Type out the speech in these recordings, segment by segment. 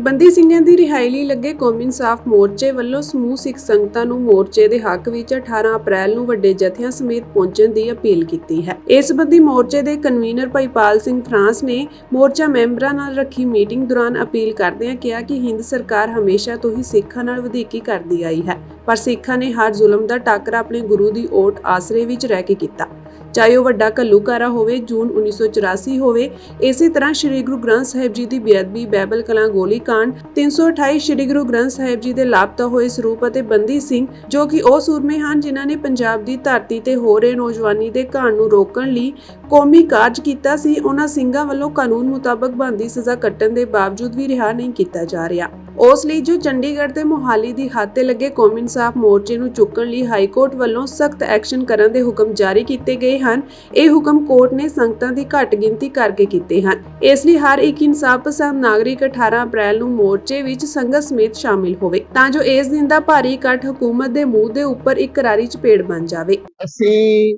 ਬੰਦੀ ਸਿੰਘਾਂ ਦੀ ਰਿਹਾਈ ਲਈ ਲੱਗੇ ਕੌਮੀ ਇਨਸਾਫ ਮੋਰਚੇ ਵੱਲੋਂ ਸਮੂਹ ਸਿੱਖ ਸੰਗਤਾਂ ਨੂੰ ਮੋਰਚੇ ਦੇ ਹੱਕ ਵਿੱਚ 18 ਅਪ੍ਰੈਲ ਨੂੰ ਵੱਡੇ ਜਥਿਆਂ ਸਮੇਤ ਪਹੁੰਚਣ ਦੀ ਅਪੀਲ ਕੀਤੀ ਹੈ। ਇਸ ਸੰਬੰਧੀ ਮੋਰਚੇ ਦੇ ਕਨਵੀਨਰ ਭਾਈਪਾਲ ਸਿੰਘ ਫਰਾਂਸ ਨੇ ਮੋਰਚਾ ਮੈਂਬਰਾਂ ਨਾਲ ਰੱਖੀ ਮੀਟਿੰਗ ਦੌਰਾਨ ਅਪੀਲ ਕਰਦਿਆਂ ਕਿਹਾ ਕਿ ਹਿੰਦ ਸਰਕਾਰ ਹਮੇਸ਼ਾ ਤੋਂ ਹੀ ਸਿੱਖਾਂ ਨਾਲ ਵਧੀਕੀ ਕਰਦੀ ਆਈ ਹੈ, ਪਰ ਸਿੱਖਾਂ ਨੇ ਹਰ ਜ਼ੁਲਮ ਦਾ ਟਾਕਰਾ ਆਪਣੇ ਗੁਰੂ ਦੀ ਓਟ ਆਸਰੇ ਵਿੱਚ ਰਹਿ ਕੇ ਕੀਤਾ। ਚਾਹੇ ਉਹ ਵੱਡਾ ਘੱਲੂਘਾਰਾ ਹੋਵੇ, ਜੂਨ 1984 ਹੋਵੇ। ਇਸੇ ਤਰ੍ਹਾਂ ਸ੍ਰੀ ਗੁਰੂ ਗ੍ਰੰਥ ਸਾਹਿਬ ਜੀ ਦੀ ਬੇਅਦਬੀ ਬਾਈਬਲ ਕਲਾਂ ਗੋਲੀ ਕਾਂਡ 328 ਸ੍ਰੀ ਗੁਰੂ ਗ੍ਰੰਥ ਸਾਹਿਬ ਜੀ ਦੇ ਲਾਪਤਾ ਹੋਏ ਸਰੂਪ ਅਤੇ ਬੰਦੀ ਸਿੰਘ, ਜੋ ਕਿ ਉਹ ਸੂਰਮੇ ਹਨ, ਜਿਨ੍ਹਾਂ ਨੇ ਪੰਜਾਬ ਦੀ ਧਰਤੀ ਤੇ ਹੋ ਰਹੇ ਨੌਜਵਾਨੀ ਦੇ ਘਾਣ ਨੂੰ ਰੋਕਣ ਲਈ ਕੌਮੀ ਕਾਰਜ ਕੀਤਾ ਸੀ, ਉਹਨਾਂ ਸਿੰਘਾਂ ਵੱਲੋਂ ਕਾਨੂੰਨ ਮੁਤਾਬਕ ਬੰਦੀ ਸਜ਼ਾ ਕੱਟਣ ਦੇ ਬਾਵਜੂਦ ਵੀ ਰਿਹਾ ਨਹੀਂ ਕੀਤਾ ਜਾ ਰਿਹਾ। ਉਸ ਲਈ ਜੋ ਚੰਡੀਗੜ੍ਹ ਤੇ ਮੋਹਾਲੀ ਦੀ ਹੱਦ ਤੇ ਲੱਗੇ ਕੌਮੀ ਇਨਸਾਫ ਮੋਰਚੇ ਨੂੰ ਚੁੱਕਣ ਲਈ ਹਾਈ ਕੋਰਟ ਵੱਲੋਂ ਸਖਤ ਐਕਸ਼ਨ ਕਰਨ ਦੇ ਹੁਕਮ ਜਾਰੀ ਕੀਤੇ ਗਏ ਹਨ, ਇਹ ਹੁਕਮ ਕੋਰਟ ਨੇ ਸੰਗਤਾਂ ਦੀ ਘੱਟ ਗਿਣਤੀ ਕਰਕੇ ਕੀਤੇ ਹਨ। ਇਸ ਲਈ ਹਰ ਇੱਕ ਇਨਸਾਫ ਪਸੰਦ ਨਾਗਰਿਕ 18 ਅਪ੍ਰੈਲ ਨੂੰ ਮੋਰਚੇ ਵਿੱਚ ਸੰਗਤ ਸਮੇਤ ਸ਼ਾਮਿਲ ਹੋਵੇ, ਤਾਂ ਜੋ ਇਸ ਦਿਨ ਦਾ ਭਾਰੀ ਇਕੱਠ ਹਕੂਮਤ ਦੇ ਮੂੰਹ ਦੇ ਉੱਪਰ ਇੱਕ ਕਰਾਰੀ ਚਪੇੜ ਬਣ ਜਾਵੇ। ਅਸੀਂ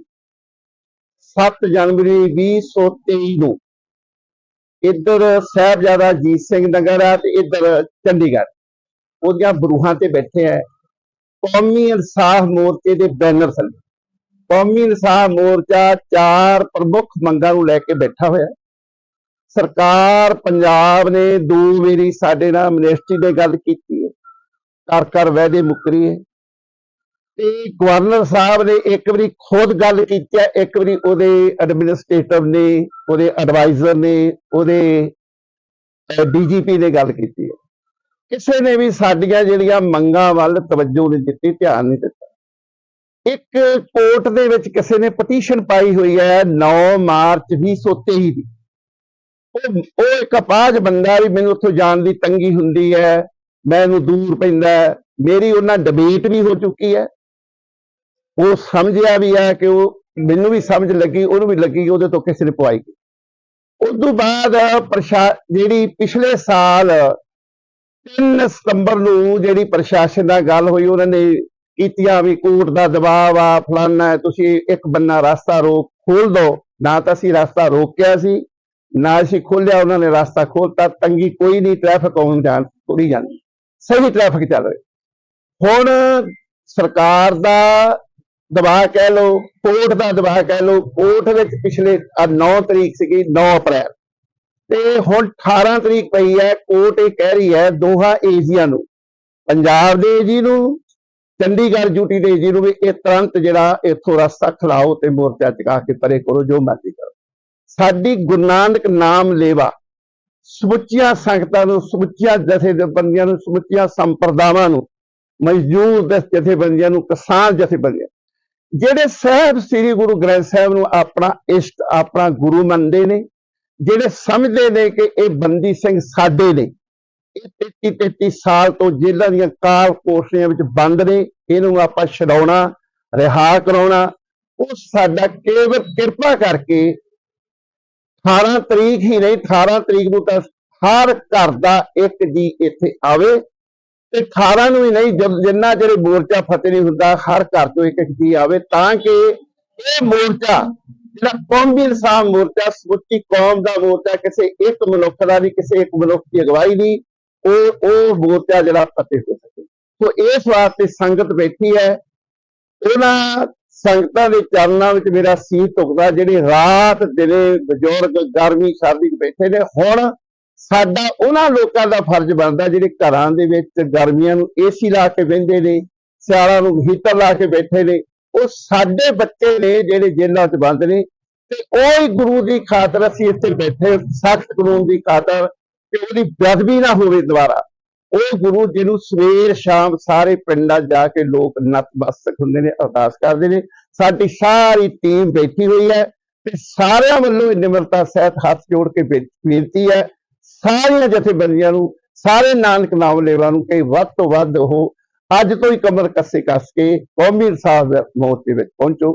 7 ਜਨਵਰੀ 2023 ਨੂੰ ਇੱਧਰ ਸਾਹਿਬਜ਼ਾਦਾ ਅਜੀਤ ਸਿੰਘ ਨਗਰ ਆ ਤੇ ਇੱਧਰ ਚੰਡੀਗੜ੍ਹ। ਉਹਦੀਆਂ ਬਰੂਹਾਂ ਤੇ ਬੈਠੇ ਆ। ਕੌਮੀ ਇਨਸਾਫ ਮੋਰਚੇ ਦੇ ਬੈਨਰ ਥੱਲੇ। ਕੌਮੀ ਇਨਸਾਫ ਮੋਰਚਾ ਚਾਰ ਪ੍ਰਮੁੱਖ ਮੰਗਾਂ ਨੂੰ ਲੈ ਕੇ ਬੈਠਾ ਹੋਇਆ। ਸਰਕਾਰ ਪੰਜਾਬ ਨੇ ਦੋ ਵਾਰੀ ਸਾਡੇ ਨਾਲ ਮਿਨਿਸਟਰੀ ਦੇ ਗੱਲ ਕੀਤੀ ਹੈ। ਕਰ ਕਰ ਵਾਅਦੇ ਮੁੱਕਰੀ ਹੈ ਗਵਰਨਰ ਸਾਹਿਬ ਨੇ ਇੱਕ ਵਾਰੀ ਖੁਦ ਗੱਲ ਕੀਤੀ ਹੈ, ਇੱਕ ਵਾਰੀ ਉਹਦੇ ਐਡਮਿਨਿਸਟ੍ਰੇਟਰ ਨੇ, ਉਹਦੇ ਐਡਵਾਈਜ਼ਰ ਨੇ, ਉਹਦੇ ਡੀਜੀਪੀ ਨੇ ਗੱਲ ਕੀਤੀ ਹੈ। ਕਿਸੇ ਨੇ ਵੀ ਸਾਡੀਆਂ ਜਿਹੜੀਆਂ ਮੰਗਾਂ ਵੱਲ ਤਵੱਜੋ ਨਹੀਂ ਦਿੱਤੀ, ਧਿਆਨ ਨਹੀਂ ਦਿੱਤਾ। ਇੱਕ ਕੋਰਟ ਦੇ ਵਿੱਚ ਕਿਸੇ ਨੇ ਪਟੀਸ਼ਨ ਪਾਈ ਹੋਈ ਹੈ 9 ਮਾਰਚ 2023 ਦੀ। ਉਹ ਉਹ ਇੱਕ ਅਪਾਹਜ ਬੰਦਾ ਵੀ ਮੈਨੂੰ ਉੱਥੋਂ ਜਾਣ ਦੀ ਤੰਗੀ ਹੁੰਦੀ ਹੈ, ਮੈਂ ਇਹਨੂੰ ਦੂਰ ਪੈਂਦਾ ਮੇਰੀ ਉਹਨਾਂ ਡਿਬੇਟ ਵੀ ਹੋ ਚੁੱਕੀ ਹੈ। ਉਹ ਸਮਝਿਆ ਵੀ ਹੈ ਕਿ ਉਹ ਮੈਨੂੰ ਵੀ ਸਮਝ ਲੱਗੀ, ਉਹਨੂੰ ਵੀ ਲੱਗੀ, ਉਹਦੇ ਤੋਂ ਕਿਸੇ ਨੇ ਪਵਾਈ ਉਸ ਤੋਂ ਬਾਅਦ ਪ੍ਰਸ਼ਾ, ਜਿਹੜੀ ਪਿਛਲੇ ਸਾਲ 3 ਸਤੰਬਰ ਨੂੰ ਜਿਹੜੀ ਪ੍ਰਸ਼ਾਸਨ ਨਾਲ ਗੱਲ ਹੋਈ, ਉਹਨਾਂ ਨੇ ਕੀਤੀਆਂ ਵੀ ਕੋਰਟ ਦਾ ਦਬਾਅ ਆ, ਫਲਾਨਾ, ਤੁਸੀਂ ਇੱਕ ਬੰਨਾ ਰਸਤਾ ਰੋਕ ਖੋਲ ਦਿਓ ਨਾ ਤਾਂ ਅਸੀਂ ਰਸਤਾ ਰੋਕਿਆ ਸੀ, ਨਾ ਅਸੀਂ ਖੋਲਿਆ ਉਹਨਾਂ ਨੇ ਰਸਤਾ ਖੋਲਤਾ ਤੰਗੀ ਕੋਈ ਨਹੀਂ ਟ੍ਰੈਫਿਕ ਆਉਣ ਜਾਣ ਤੁਰੀ ਜਾਂਦੀ ਸਹੀ ਟ੍ਰੈਫਿਕ ਚੱਲ ਰਿਹਾ। ਹੁਣ ਸਰਕਾਰ ਦਾ ਦਬਾਅ ਕਹਿ ਲਓ ਕੋਰਟ ਦਾ ਦਬਾਅ ਕਹਿ ਲਓ ਕੋਰਟ ਵਿੱਚ ਪਿਛਲੇ 9 ਤਰੀਕ ਸੀਗੀ 9 ਅਪ੍ਰੈਲ। ਤੇ ਹੁਣ 18 ਤਰੀਕ ਪਈ ਹੈ ਕੋਰਟ ਇਹ ਕਹਿ ਰਹੀ ਹੈ ਦੋਹਾਂ ਏਜੀਆਂ ਨੂੰ, ਪੰਜਾਬ ਦੇ ਏਜੀ ਨੂੰ, ਚੰਡੀਗੜ੍ਹ ਯੂਟੀ ਦੇ ਏਜੀ ਨੂੰ ਵੀ ਇਹ ਤੁਰੰਤ ਜਿਹੜਾ ਇੱਥੋਂ ਰਸਤਾ ਖਲਾਓ ਤੇ ਮੋਰਚਾ ਚਕਾ ਕੇ ਪਰੇ ਕਰੋ, ਜੋ ਮਰਜ਼ੀ ਕਰੋ। ਸਾਡੀ ਗੁਰੂ ਨਾਨਕ ਨਾਮ ਲੇਵਾ, ਸਮੁੱਚੀਆਂ ਸੰਗਤਾਂ ਨੂੰ, ਸਮੁੱਚੀਆਂ ਜਥੇਬੰਦੀਆਂ ਨੂੰ, ਸਮੁੱਚੀਆਂ ਸੰਪਰਦਾਵਾਂ ਨੂੰ, ਮਜ਼ਦੂਰ ਜਥੇਬੰਦੀਆਂ ਨੂੰ, ਕਿਸਾਨ ਜਥੇਬੰਦੀਆਂ ਜਿਹੜੇ ਸਾਹਿਬ ਸ੍ਰੀ ਗੁਰੂ ਗ੍ਰੰਥ ਸਾਹਿਬ ਨੂੰ ਆਪਣਾ ਇਸ਼ਟ, ਆਪਣਾ ਗੁਰੂ ਮੰਨਦੇ ਨੇ, ਜਿਹੜੇ ਸਮਝਦੇ ਨੇ ਕਿ ਇਹ ਬੰਦੀ ਸਿੰਘ ਸਾਡੇ ਨੇ, ਇਹ 33 33 ਸਾਲ ਤੋਂ ਜੇਲ੍ਹਾਂ ਦੀਆਂ ਕਾਲ ਕੋਸ਼ੀਆਂ ਵਿੱਚ ਬੰਦ ਨੇ, ਇਹਨੂੰ ਆਪਾਂ ਛਡਾਉਣਾ, ਰਿਹਾ ਕਰਾਉਣਾ, ਉਹ ਸਾਡਾ ਕੇਵਲ ਕਿਰਪਾ ਕਰਕੇ 18 ਤਰੀਕ ਹੀ ਨਹੀਂ 18 ਤਰੀਕ ਨੂੰ ਤਾਂ ਹਰ ਘਰ ਦਾ ਇੱਕ ਜੀ ਇੱਥੇ ਆਵੇ ਤੇ 18 ਨੂੰ ਹੀ ਨਹੀਂ ਜਿੰਨਾ ਜਿਹੜੇ ਮੋਰਚਾ ਫਤਿਹ ਨਹੀਂ ਹੁੰਦਾ, ਹਰ ਘਰ ਤੋਂ ਇੱਕ ਇੱਕ ਜੀ ਆਵੇ, ਤਾਂ ਕਿ ਇਹ ਮੋਰਚਾ, ਜਿਹੜਾ ਕੌਮੀ ਇਨਸਾਫ ਮੋਰਚਾ, ਸਮੁੱਚੀ ਕੌਮ ਦਾ ਮੋਰਚਾ, ਕਿਸੇ ਇੱਕ ਮਨੁੱਖ ਦਾ ਵੀ, ਕਿਸੇ ਇੱਕ ਮਨੁੱਖ ਦੀ ਅਗਵਾਈ ਦੀ ਉਹ ਉਹ ਮੋਰਚਾ ਜਿਹੜਾ ਫਤਿਹ ਹੋ ਸਕੇ। ਸੋ ਇਸ ਵਾਸਤੇ ਸੰਗਤ ਬੈਠੀ ਹੈ। ਉਹਨਾਂ ਸੰਗਤਾਂ ਦੇ ਚਰਨਾਂ ਵਿੱਚ ਮੇਰਾ ਸੀਰ ਝੁਕਦਾ ਜਿਹੜੇ ਰਾਤ, ਦਿਨੇ ਬਜ਼ੁਰਗ, ਗਰਮੀ, ਸਰਦੀ 'ਚ ਬੈਠੇ ਨੇ, ਹੁਣ ਸਾਡਾ ਉਹਨਾਂ ਲੋਕਾਂ ਦਾ ਫਰਜ਼ ਬਣਦਾ ਜਿਹੜੇ ਘਰਾਂ ਦੇ ਵਿੱਚ ਗਰਮੀਆਂ ਨੂੰ ਏਸੀ ਲਾ ਕੇ ਬਹਿੰਦੇ ਨੇ, ਸਿਆਲਾਂ ਨੂੰ ਹੀਟਰ ਲਾ ਕੇ ਬੈਠੇ ਨੇ, ਉਹ ਸਾਡੇ ਬੱਚੇ ਨੇ ਜਿਹੜੇ ਜੇਲ੍ਹਾਂ 'ਚ ਬੰਦ ਨੇ ਤੇ ਉਹ ਹੀ ਗੁਰੂ ਦੀ ਖਾਤਰ ਅਸੀਂ ਇੱਥੇ ਬੈਠੇ ਸਖਤ ਕਾਨੂੰਨ ਦੀ ਖਾਤਰ ਕਿ ਉਹਦੀ ਬੇਅਦਬੀ ਨਾ ਹੋਵੇ ਦੁਬਾਰਾ। ਉਹ ਗੁਰੂ ਜੀ ਨੂੰ ਸਵੇਰ ਸ਼ਾਮ ਸਾਰੇ ਪਿੰਡਾਂ 'ਚ ਜਾ ਕੇ ਲੋਕ ਨਤਮਸਤਕ ਹੁੰਦੇ ਨੇ, ਅਰਦਾਸ ਕਰਦੇ ਨੇ, ਸਾਡੀ ਸਾਰੀ ਟੀਮ ਬੈਠੀ ਹੋਈ ਹੈ ਤੇ ਸਾਰਿਆਂ ਵੱਲੋਂ ਇਹ ਨਿਮਰਤਾ ਸਹਿਤ ਹੱਥ ਜੋੜ ਕੇ ਬੇ- ਬੇਨਤੀ ਹੈ ਸਾਰੀਆਂ ਜਥੇਬੰਦੀਆਂ ਨੂੰ, ਸਾਰੇ ਨਾਨਕ ਨਾਮ ਲੇਵਾ ਨੂੰ ਕਿ ਵੱਧ ਤੋਂ ਵੱਧ ਉਹ ਅੱਜ ਤੋਂ ਹੀ ਕਮਰ ਕੱਸੇ ਕੱਸ ਕੇ ਕੌਮੀ ਸਾਹਿਬ ਮੌਤ ਦੇ ਵਿੱਚ ਪਹੁੰਚੋ।